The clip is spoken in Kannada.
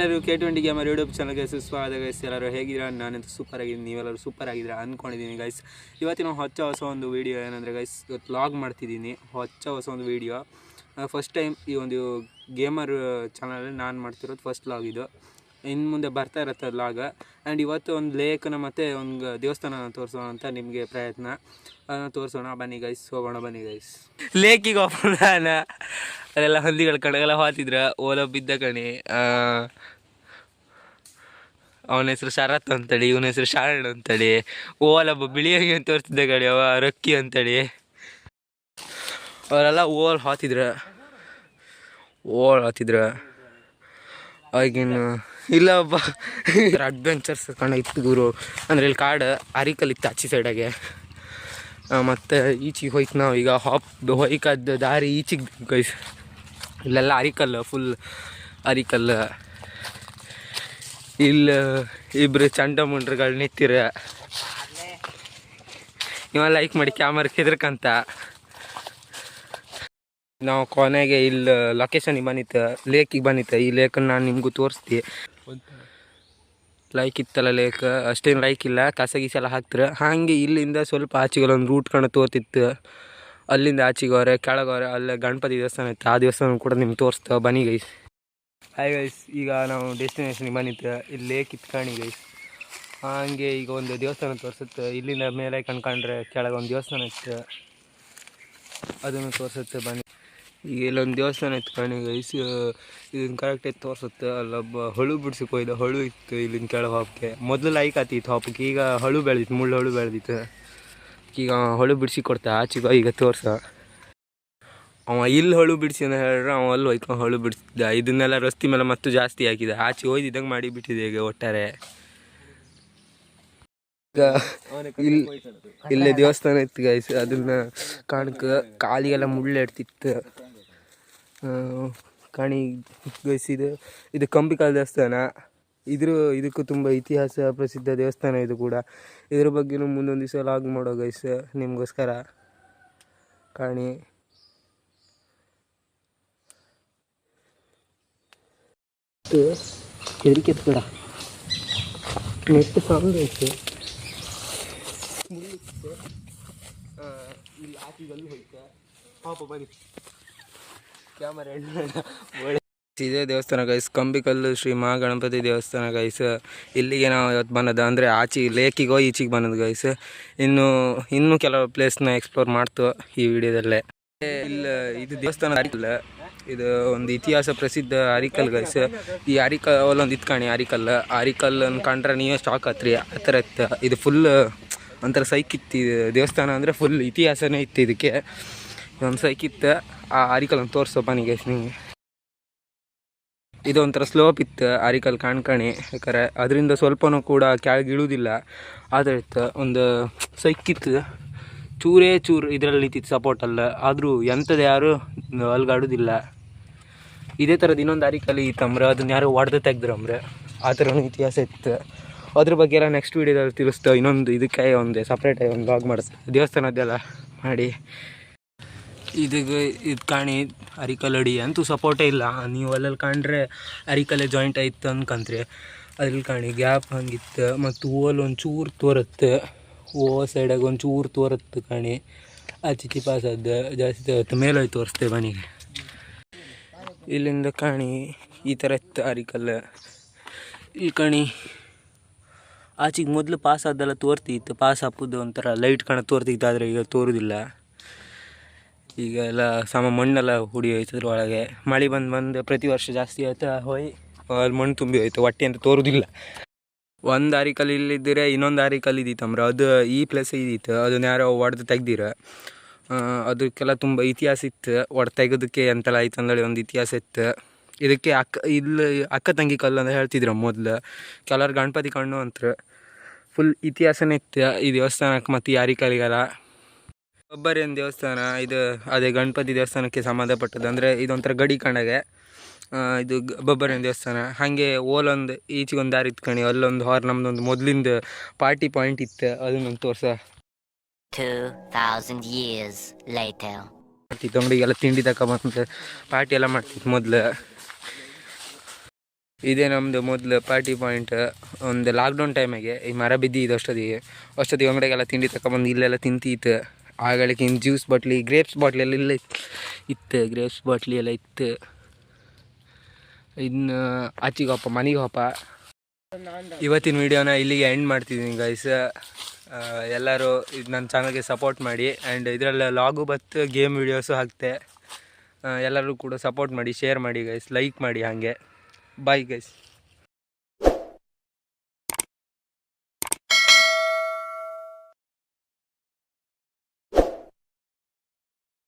ಎಲ್ಲರೂ ಕೆ ಟ್ವೆಂಟಿ ಗೇಮರ್ ಯೂಟ್ಯೂಬ್ ಚಾನಲ್ಗೆ ಸುಸ್ವಾಗತ ಗೈಸ್ ಎಲ್ಲರೂ ಹೇಗಿದ್ದೀರಾ? ನಾನಂತೂ ಸೂಪರ್ ಆಗಿದ್ದೀನಿ. ನೀವೆಲ್ಲರೂ ಸೂಪರ್ ಆಗಿದ್ದೀರಾ ಅಂದ್ಕೊಂಡಿದ್ದೀನಿ ಗೈಸ್ ಇವತ್ತಿನ ಹೊಚ್ಚ ಹೊಸ ಒಂದು ವೀಡಿಯೋ ಏನಂದರೆ ಗೈಸ್ ಇವತ್ತು ಲಾಗ್ ಮಾಡ್ತಿದ್ದೀನಿ. ಹೊಚ್ಚ ಹೊಸ ಒಂದು ವೀಡಿಯೋ ಫಸ್ಟ್ ಟೈಮ್ ಈ ಒಂದು ಗೇಮರ್ ಚಾನಲಲ್ಲಿ ನಾನು ಮಾಡ್ತಿರೋದು ಫಸ್ಟ್ ಲಾಗ್ ಇದು. ಇನ್ನು ಮುಂದೆ ಬರ್ತಾ ಇರುತ್ತೆ ಲಾಗ್ ಆ್ಯಂಡ್ ಇವತ್ತು ಒಂದು ಲೇಖನ ಮತ್ತು ಒಂದು ದೇವಸ್ಥಾನ ತೋರಿಸೋಣ ಅಂತ ನಿಮಗೆ ಪ್ರಯತ್ನ. ಅದನ್ನು ತೋರಿಸೋಣ. ಬನ್ನಿ ಗೈಸ್ ಹೋಗೋಣ, ಬನ್ನಿ ಗೈಸ್ ಲೇಕಿಗೆ ಹೋಗೋಣ ಅಲ್ಲೆಲ್ಲ ಹಂದಿಗಳ ಕಡೆಗೆಲ್ಲ ಹೋತಿದ್ರ. ಓಲ ಬಿದ್ದ ಕಣಿ. ಅವನ ಹೆಸರು ಶರತ್ ಅಂತೇಳಿ ಇವನ ಹೆಸರು ಶಾರಣ ಅಂತೇಳಿ ಓಲಬ್ಬ ಬಿಳಿಯಂಗೆ ಅಂತ ತೋರಿಸ್ತಿದ್ದ ಕಡೆ ಅವ ರಕ್ಕಿ ಅಂತೇಳಿ ಅವರೆಲ್ಲ ಓಲ್ ಹಾತಿದ್ರ. ಓಲ್ ಹಾತಿದ್ರ. ಆಗಿನ ಇಲ್ಲ ಒಬ್ಬ ಅಡ್ವೆಂಚರ್ಸ್ ಕಣ ಇತ್ತು ಗುರು. ಅಂದರೆ ಇಲ್ಲಿ ಕಾಡು ಅರಿಕಲ್ ಇತ್ತು ಆಚೆ ಸೈಡಾಗೆ ಮತ್ತು ಈಚಿಗೆ ಹೋಯ್ತು ನಾವು ಈಗ ಹಾಪ್ ಹೊಯ್ಕದ್ದು ದಾರಿ ಈಚಿಗೆ ಗೈಸ್ ಇಲ್ಲೆಲ್ಲ ಅರಿಕಲ್ಲು ಫುಲ್ ಅರಿಕಲ್. ಇಲ್ಲಿ ಇಬ್ಬರು ಚಂಡ ಮುಂಡ್ರುಗಳು ನಿಂತಿರ. ಇವ ಲೈಕ್ ಮಾಡಿ ಕ್ಯಾಮರಾ ಕೆದ್ರಕಂತ ನಾವು ಕೊನೆಗೆ ಇಲ್ಲಿ ಲೊಕೇಶನಿಗೆ ಬಂದಿತ್ತು ಲೇಕಿಗೆ ಬಂದಿತ್ತು. ಈ ಲೇಕನ್ನು ನಾನು ನಿಮಗೂ ತೋರಿಸ್ತಿ. ಲೈಕ್ ಇತ್ತಲ್ಲ ಲೇಕ್ ಅಷ್ಟೇನು ಲೈಕ್ ಇಲ್ಲ. ಕಸ ಗೀಸ ಎಲ್ಲ ಹಾಕ್ತಾರೆ. ಹಾಗೆ ಇಲ್ಲಿಂದ ಸ್ವಲ್ಪ ಆಚೆಗೆ ಒಂದು ರೂಟ್ ಕಣ ತೋರ್ತಿತ್ತು. ಅಲ್ಲಿಂದ ಆಚೆಗೆ ಹೋರೆ ಕೆಳಗೆ ಅಲ್ಲೇ ಗಣಪತಿ ದೇವಸ್ಥಾನ ಇತ್ತು. ಆ ದೇವಸ್ಥಾನ ಕೂಡ ನಿಮ್ಗೆ ತೋರಿಸ್ತಾ ಬನ್ನಿ ಗೈಸ್ ಹಾಯ್ ಗೈಸ್ ಈಗ ನಾವು ಡೆಸ್ಟಿನೇಷನ್ಗೆ ಬಂದಿತ್ತು ಇಲ್ಲಿ ಲೇಕ್ ಕಾಣಿ ಗೈಸ್ ಹಾಗೆ ಈಗ ಒಂದು ದೇವಸ್ಥಾನ ತೋರಿಸುತ್ತೆ. ಇಲ್ಲಿಂದ ಮೇಲೆ ಕಣ್ಕೊಂಡ್ರೆ ಕೆಳಗೆ ಒಂದು ದೇವಸ್ಥಾನ ಇತ್ತು. ಅದನ್ನು ತೋರಿಸುತ್ತೆ ಬನ್ನಿ. ಈಗ ಇಲ್ಲೊಂದು ದೇವಸ್ಥಾನ ಇತ್ತು ಕಣಿ ಗೈಸ್ ಇದನ್ನ ಕರೆಕ್ಟಾಗಿ ತೋರಿಸುತ್ತೆ. ಅಲ್ಲೊಬ್ಬ ಹಳು ಬಿಡ್ಸಕ್ಕೆ ಹಳು ಇತ್ತು ಇಲ್ಲಿನ ಕೆಳಗೆ ಹಾಪ್ಗೆ ಮೊದಲು ಲೈಕ್ ಆತಿತ್ತು ಹಾಪಕ್ಕೆ ಈಗ ಹಳು ಬೆಳೆದಿತ್ತು, ಮುಳ್ಳು ಹಳು ಬೆಳೆದಿತ್ತು. ಈಗ ಹಳು ಬಿಡಿಸಿ ಕೊಡ್ತಾ, ಆಚೆಗೆ ಈಗ ತೋರ್ಸ. ಅವ ಇಲ್ಲಿ ಹಳು ಬಿಡಿಸಿ ಅಂತ ಹೇಳಿದ್ರೆ ಅವ ಅಲ್ಲಿ ಹೋಯ್ಕೊಂಡು ಹಳು ಬಿಡಿಸಿದ್ದ ಇದನ್ನೆಲ್ಲ ರಸ್ತೆ ಮೇಲೆ ಮತ್ತು ಜಾಸ್ತಿ ಹಾಕಿದ. ಆಚೆ ಹೋಯ್ದಿದ್ದಂಗೆ ಮಾಡಿ ಬಿಟ್ಟಿದೆ ಈಗ ಒಟ್ಟಾರೆ. ಈಗ ಇಲ್ಲಿ ಇಲ್ಲೇ ದೇವಸ್ಥಾನ ಇತ್ತು ಗೈಸ್ ಅದನ್ನ ಕಾಣಕ, ಕಾಲಿಗೆಲ್ಲ ಮುಳ್ಳು ಎಡ್ತಿತ್ತು. ಕಾಣಿ ಗೈಸ್ ಇದು ಕಂಬಿಕಾಲ ದೇವಸ್ಥಾನ. ಇದ್ರ ಇದಕ್ಕೂ ತುಂಬ ಇತಿಹಾಸ ಪ್ರಸಿದ್ಧ ದೇವಸ್ಥಾನ ಇದು ಕೂಡ. ಇದ್ರ ಬಗ್ಗೆನೂ ಮುಂದೊಂದು ದಿವಸ ಲಾಗ್ ಮಾಡೋ ಗೈಸ್ ನಿಮಗೋಸ್ಕರ. ಕಾಣಿ. ಹೆದರಿಕೆ ಬೇಡ ಸಾಂಗ್ ಐತೆ. ಇಲ್ಲಿ ಆಕಿಗಲ್ಲಿ ಹೋಯ್ತಾ. ಪಾಪ ಕ್ಯಾಮರಾ ಇದೇ ದೇವಸ್ಥಾನ ಗೈಸ್ ಕಂಬಿಕಲ್ಲು ಶ್ರೀ ಮಹಾಗಣಪತಿ ದೇವಸ್ಥಾನ ಗೈಸ್ ಇಲ್ಲಿಗೆ ನಾವು ಇವತ್ತು ಬಂದದ್ದು ಅಂದರೆ ಆಚೆ ಲೇಕಿಗೆ ಈಚೆಗೆ ಬಂದದ್ದು ಗೈಸ್ ಇನ್ನು, ಇನ್ನೂ ಕೆಲವು ಪ್ಲೇಸ್ನ ಎಕ್ಸ್ಪ್ಲೋರ್ ಮಾಡ್ತು ಈ ವಿಡಿಯೋದಲ್ಲೇ. ಇಲ್ಲ, ಇದು ದೇವಸ್ಥಾನ ಅರಿಕಲ್ ಇದು ಒಂದು ಇತಿಹಾಸ ಪ್ರಸಿದ್ಧ ಅರಿಕಲ್ ಗೈಸ್ ಈ ಅರಿಕಲ್ ಅಲ್ಲೊಂದು ಇತ್ಕಾಣಿ ಅರಿಕಲ್ ಅರಿಕಲ್ ಕಂಡ್ರೆ ನೀವೇ ಸ್ಟಾಕ್ ಆತ್ರಿ ಆ ಥರ ಇದು ಫುಲ್ ಒಂಥರ ಸೈಕ್ ಇತ್ತು. ದೇವಸ್ಥಾನ ಅಂದರೆ ಫುಲ್ ಇತಿಹಾಸನೇ ಇತ್ತು ಇದಕ್ಕೆ. ಒಂದು ಸೈಕಿತ್ತು ಆ ಒಂದು ತೋರಿಸೋ ಬನ್ನಿ ಗೈಸ್ ನಿಮಗೆ. ಇದು ಒಂಥರ ಸ್ಲೋಪ್ ಇತ್ತು ಅರಿಕಲ್ ಕಾಣ್ಕಣಿ. ಯಾಕಂದ್ರೆ ಅದರಿಂದ ಸ್ವಲ್ಪನೂ ಕೂಡ ಕೆಳಗೆ ಇಳುವುದಿಲ್ಲ ಆದರೆ ಒಂದು ಸೈಕಿತ್ತು ಚೂರೇ ಚೂರು ಇದರಲ್ಲಿ ನಿಂತಿತ್ತು ಸಪೋರ್ಟಲ್ಲ ಆದರೂ ಎಂಥದ್ದು ಯಾರು ಅಲ್ಗಾಡೋದಿಲ್ಲ ಇದೇ ಥರದ್ದು ಇನ್ನೊಂದು ಆರಿಕಲ್ ಇತ್ತಂಬ್ರೆ ಅದನ್ನ ಯಾರು ಹೊಡೆದು ತೆಗ್ದ್ರಂದ್ರೆ ಆ ಥರನೂ ಇತಿಹಾಸ ಇತ್ತು. ಅದ್ರ ಬಗ್ಗೆ ಎಲ್ಲ ನೆಕ್ಸ್ಟ್ ವೀಡಿಯೋದಲ್ಲಿ ತಿಳಿಸ್ತಾ ಇನ್ನೊಂದು ಇದಕ್ಕೆ ಒಂದು ಸಪ್ರೇಟಾಗಿ ಒಂದು ಬ್ಲಾಗ್ ಮಾಡಿಸ್ತಾ ದೇವಸ್ಥಾನದ್ದೆಲ್ಲ ಮಾಡಿ. ಇದಕ್ಕೆ ಇದು ಕಾಣಿ ಅರಿಕಲ್ಲಡಿ ಅಂತೂ ಸಪೋರ್ಟೇ ಇಲ್ಲ. ನೀವು ಅಲ್ಲಲ್ಲಿ ಕಾಣ್ರೆ ಅರಿಕಲೆ ಜಾಯಿಂಟ್ ಆಯ್ತು ಅಂದ್ಕಂತ್ರಿ ಅದ್ರಲ್ಲಿ ಕಾಣಿ ಗ್ಯಾಪ್ ಹಂಗಿತ್ತು ಮತ್ತು ಓಲ್ ಒಂದು ಚೂರು ತೋರುತ್ತೆ. ಓ ಸೈಡಾಗ ಒಂದು ಚೂರು ತೋರುತ್ತೆ ಕಾಣಿ. ಆಚೆ ಪಾಸ್ ಆದ ಜಾಸ್ತಿ ಮೇಲೆ ಮೇಲೋಯ್ ತೋರಿಸ್ತೇವೆ ಮನೆಗೆ. ಇಲ್ಲಿಂದ ಕಾಣಿ ಈ ಥರ ಇತ್ತು ಅರಿಕಲ್ಲ. ಇಲ್ಲಿ ಕಾಣಿ ಆಚೆಗೆ ಮೊದಲು ಪಾಸ್ ಆದ್ದೆಲ್ಲ ತೋರ್ತಿತ್ತು. ಪಾಸ್ ಹಾಕೋದು ಒಂಥರ ಲೈಟ್ ಕಾಣ ತೋರ್ತಿತ್ತು, ಆದರೆ ಈಗ ತೋರುದಿಲ್ಲ. ಈಗ ಎಲ್ಲ ಸಮ ಮಣ್ಣೆಲ್ಲ ಹುಡಿ ಹೋಯ್ತದ್ರ ಒಳಗೆ ಮಳೆ ಬಂದು ಬಂದು ಪ್ರತಿ ವರ್ಷ ಜಾಸ್ತಿ ಆಯ್ತಾ ಹೋಯ್? ಅಲ್ಲಿ ಮಣ್ಣು ತುಂಬಿ ಹೋಯ್ತು ಹೊಟ್ಟೆ ಅಂತ ತೋರುದಿಲ್ಲ. ಒಂದು ಆರಿಕಲ್ ಇಲ್ಲಿದ್ದರೆ ಇನ್ನೊಂದು ಆರಿಕಲ್ ಇದ್ದಿತ್ತಂಬ್ರ ಅದು ಈ ಪ್ಲೇಸ್ ಇದ್ದಿತ್ತು ಅದನ್ನ ಯಾರೋ ಒಡೆದು ತೆಗ್ದಿರ. ಅದಕ್ಕೆಲ್ಲ ತುಂಬ ಇತಿಹಾಸ ಇತ್ತು ಒಡೆದು ತೆಗೋದಕ್ಕೆ ಎಂತೆಲ್ಲ ಆಯ್ತು ಅಂದೇಳಿ ಒಂದು ಇತಿಹಾಸ ಇತ್ತು. ಇದಕ್ಕೆ ಅಕ್ಕ ಇಲ್ಲಿ ಅಕ್ಕ ತಂಗಿ ಕಲ್ಲು ಅಂತ ಹೇಳ್ತಿದ್ರು ಮೊದಲು. ಕೆಲವ್ರು ಗಣಪತಿ ಕಣ್ಣು ಅಂತ ಫುಲ್ ಇತಿಹಾಸನೇ ಇತ್ತು ಈ ದೇವಸ್ಥಾನಕ್ಕೆ ಮತ್ತು ಯಾರಿ ಅರಿಕಲಿಗೆಲ್ಲ ಒಬ್ಬರೇನು ದೇವಸ್ಥಾನ ಇದು ಅದೇ ಗಣಪತಿ ದೇವಸ್ಥಾನಕ್ಕೆ ಸಂಬಂಧಪಟ್ಟದ್ದು. ಅಂದರೆ ಇದೊಂಥರ ಗಡಿ ಕಂಡಾಗೆ ಇದು ಬಬ್ಬರೇನ ದೇವಸ್ಥಾನ. ಹಾಗೆ ಓಲೊಂದು ಈಚೆಗೊಂದು ದಾರಿ ಇತ್ಕಣಿ ಅಲ್ಲೊಂದು ಹಾರ್ ನಮ್ದೊಂದು ಮೊದಲಿಂದ ಪಾರ್ಟಿ ಪಾಯಿಂಟ್ ಇತ್ತು. ಅದನ್ನೊಂದು ತೋರ್ಸ. 2,000 years later. ಮಾಡ್ತಿತ್ತು ಅಂಗಡಿಗೆಲ್ಲ ತಿಂಡಿ ತಗೊಬಂದು ಪಾರ್ಟಿ ಎಲ್ಲ ಮಾಡ್ತಿತ್ತು ಮೊದಲು. ಇದೇ ನಮ್ಮದು ಮೊದಲು ಪಾರ್ಟಿ ಪಾಯಿಂಟ್. ಒಂದು ಲಾಕ್ಡೌನ್ ಟೈಮಿಗೆ ಈ ಮರ ಬಿದ್ದಿದ್ದು ಅಷ್ಟೊತ್ತಿಗೆ. ಅಷ್ಟೊತ್ತಿಗೆ ಅಂಗಡಿಗೆಲ್ಲ ತಿಂಡಿ ಬಂದು ಇಲ್ಲೆಲ್ಲ ತಿಂತಿತ್ತು. ಆಗಳಿಗೆ ಇನ್ನು ಜ್ಯೂಸ್ ಬಾಟ್ಲಿ ಗ್ರೇಪ್ಸ್ ಬಾಟ್ಲಿ ಎಲ್ಲ ಇಲ್ಲ ಇತ್ತು. ಗ್ರೇಪ್ಸ್ ಬಾಟ್ಲಿ ಎಲ್ಲ ಇತ್ತು. ಇನ್ನು ಆಚೆಗೆ ಹೋಪ, ಮನೆಗೆ ಹೋಪ. ಇವತ್ತಿನ ವಿಡಿಯೋನ ಇಲ್ಲಿಗೆ ಎಂಡ್ ಮಾಡ್ತಿದ್ದೀನಿ ಗೈಸ್ ಎಲ್ಲರೂ ಇದು ನನ್ನ ಚಾನಲ್ಗೆ ಸಪೋರ್ಟ್ ಮಾಡಿ ಆ್ಯಂಡ್ ಇದರಲ್ಲಿ ಲಾಗು ಬತ್ತು ಗೇಮ್ ವೀಡಿಯೋಸು ಹಾಕ್ತೆ. ಎಲ್ಲರೂ ಕೂಡ ಸಪೋರ್ಟ್ ಮಾಡಿ ಶೇರ್ ಮಾಡಿ ಗೈಸ್ ಲೈಕ್ ಮಾಡಿ ಹಾಗೆ. Bye guys